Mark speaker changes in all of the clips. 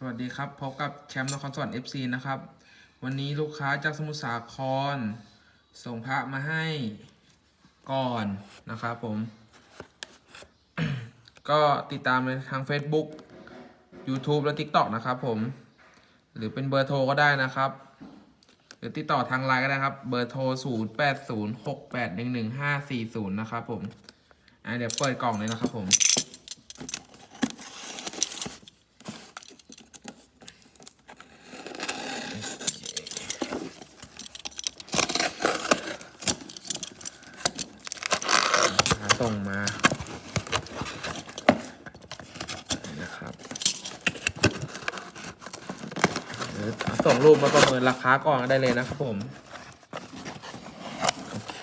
Speaker 1: สวัสดีครับพบกับแชมป์นครสวรรค์ FC นะครับ วันนี้ลูกค้าจากสมุทรสาคร ส่งพระมาให้ก่อนนะครับผม ก็ติดตามในทาง Facebook YouTube และ TikTok นะครับผม หรือเป็นเบอร์โทรก็ได้นะครับ หรือติดต่อทางไลน์ก็ได้ครับ เบอร์โทร 0 8 0 6 8 1 1 5 4 0 นะครับผม อะเดี๋ยวเปิดกล่องเลยนะครับผม หา ส่งมานะครับเดี๋ยวส่งรูปมาประเมินราคาก่อนก็ได้เลยนะครับผมโอเค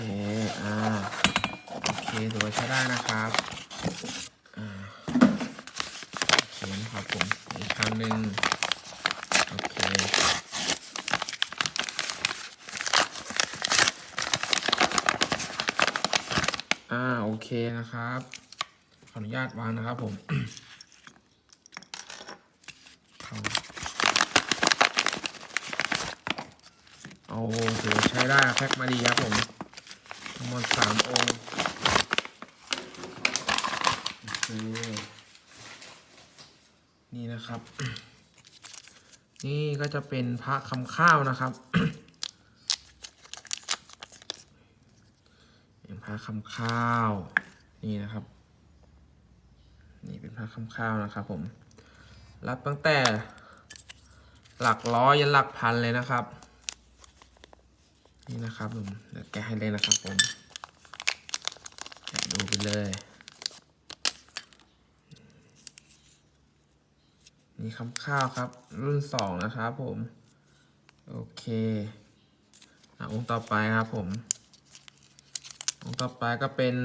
Speaker 1: อ่าโอเคถือว่าใช้ได้นะครับอ่าโอเคนะครับผมอีกครั้งหนึ่งโอเค อ่าโอเคนะครับ ขออนุญาตวางนะครับผมเอาถือใช้ได้แพ็คมาดีครับผมทั้งหมดสามองค์โอนี่นะครับ นี่ก็จะเป็นพระคำข้าวนะครับ เป็น ผ้าคำข้าว นี่นะครับ นี่เป็นผ้าคำข้าวนะครับผม รับตั้งแต่หลักร้อยยันหลักพันเลยนะครับ นี่นะครับผมเดี๋ยวแกะให้เลยนะครับผมดูไปเลย นี่คำข้าวครับ รุ่นสองนะครับผม โอเคอะองค์ต่อไปครับผม ต่อไปก็เป็น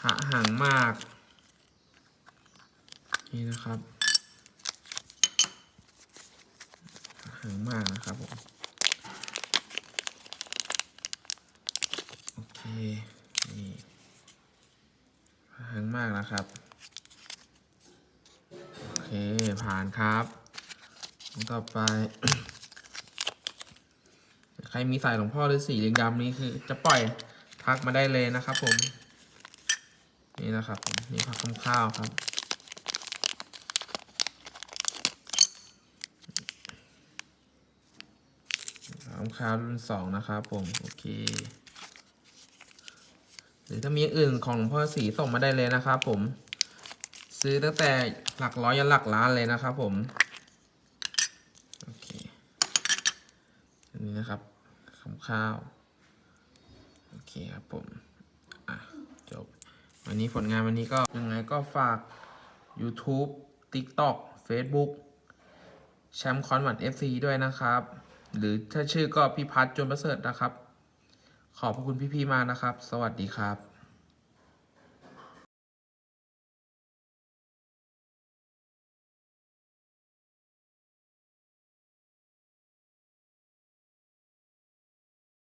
Speaker 1: พระหางมาก นี่นะครับพระหางมากนะครับผมโอเคนี่พระหางมากนะครับโอเคผ่านครับ ต่อไป ครมีสายหลวงพ่อหรือสีลืองดำนี้คือ จะปล่อยทักมาได้เลยนะครับผม นี่นะครับผมนี่ผักข้าวครับผักคำข้าวรุ่นสองนะครับผมโอเค หรือถ้ามีอื่นของหลวงพ่อสีส่งมาได้เลยนะครับผม ซื้อตั้งแต่หลักร้อยยันหลักล้านเลยนะครับผม โอเคอันนี้นะครับ คำข้าว โอเคครับผม อะ จบ วันนี้ผลงานวันนี้ก็ยังไงก็ฝาก YouTube TikTok Facebook แชมป์คอนวัต FC ด้วยนะครับ หรือถ้าชื่อก็พี่พัฒจนประเสริฐนะครับ ขอบพระคุณพี่ๆมากนะครับ สวัสดีครับ